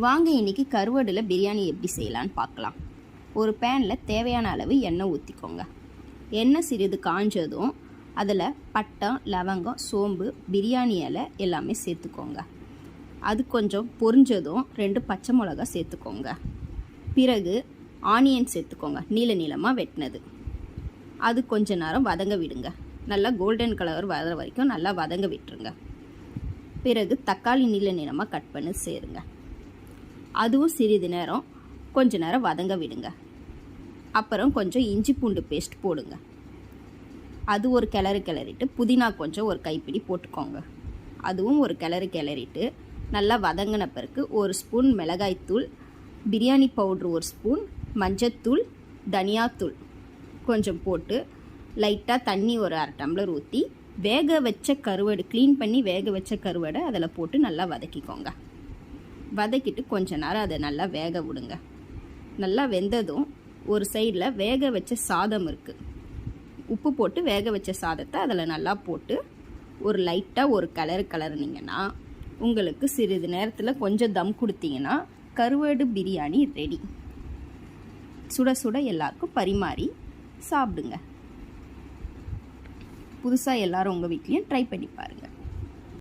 வாங்க இன்னைக்கு கருவாடில் பிரியாணி எப்படி செய்யலான்னு பார்க்கலாம். ஒரு பேனில் தேவையான அளவு எண்ணெய் ஊற்றிக்கோங்க எண்ணெய் சிறிது காஞ்சதும் அதில் பட்டம் லவங்கம் சோம்பு பிரியாணி இலை எல்லாமே சேர்த்துக்கோங்க. அது கொஞ்சம் பொரிஞ்சதும் ரெண்டு பச்சை மிளகா சேர்த்துக்கோங்க. பிறகு ஆனியன் சேர்த்துக்கோங்க நீல நீளமாக வெட்டினது. அது கொஞ்ச நேரம் வதங்க விடுங்க. நல்லா கோல்டன் கலர் வர வரைக்கும் நல்லா வதங்க விட்டுருங்க. பிறகு தக்காளி நீல நீளமாக கட் பண்ணி சேருங்க. அதுவும் சிறிது நேரம். கொஞ்ச நேரம் வதங்க விடுங்க. அப்புறம் கொஞ்சம் இஞ்சி பூண்டு பேஸ்ட் போடுங்க. அது ஒரு கிளறு கிளறிட்டு புதினா கொஞ்சம் ஒரு கைப்பிடி போட்டுக்கோங்க. அதுவும் ஒரு கிளறு கிளறிட்டு நல்லா வதங்கின பிறகு ஒரு ஸ்பூன் மிளகாய்த்தூள் பிரியாணி பவுட்ரு ஒரு ஸ்பூன் மஞ்சத்தூள் தனியாத்தூள் கொஞ்சம் போட்டு லைட்டாக தண்ணி ஒரு அரை டம்ளர் ஊற்றி வேக வச்ச கருவடை க்ளீன் பண்ணி வேக வச்ச கருவடை அதில் போட்டு நல்லா வதக்கிக்கோங்க. வதக்கிட்டு கொஞ்ச நேரம் அதை நல்லா வேக விடுங்க. நல்லா வெந்ததும் ஒரு சைடில் வேக வச்ச சாதம் இருக்குது உப்பு போட்டு வேக வச்ச சாதத்தை அதில் நல்லா போட்டு ஒரு லைட்டாக ஒரு கலர் கலர்னிங்கன்னா உங்களுக்கு சிறிது நேரத்தில் கொஞ்சம் தம் கொடுத்தீங்கன்னா கருவாடு பிரியாணி ரெடி சுட சுட எல்லாருக்கும் பரிமாறி சாப்பிடுங்க. புதுசாக எல்லோரும் உங்கள் வீட்லேயும் ட்ரை பண்ணி பாருங்கள்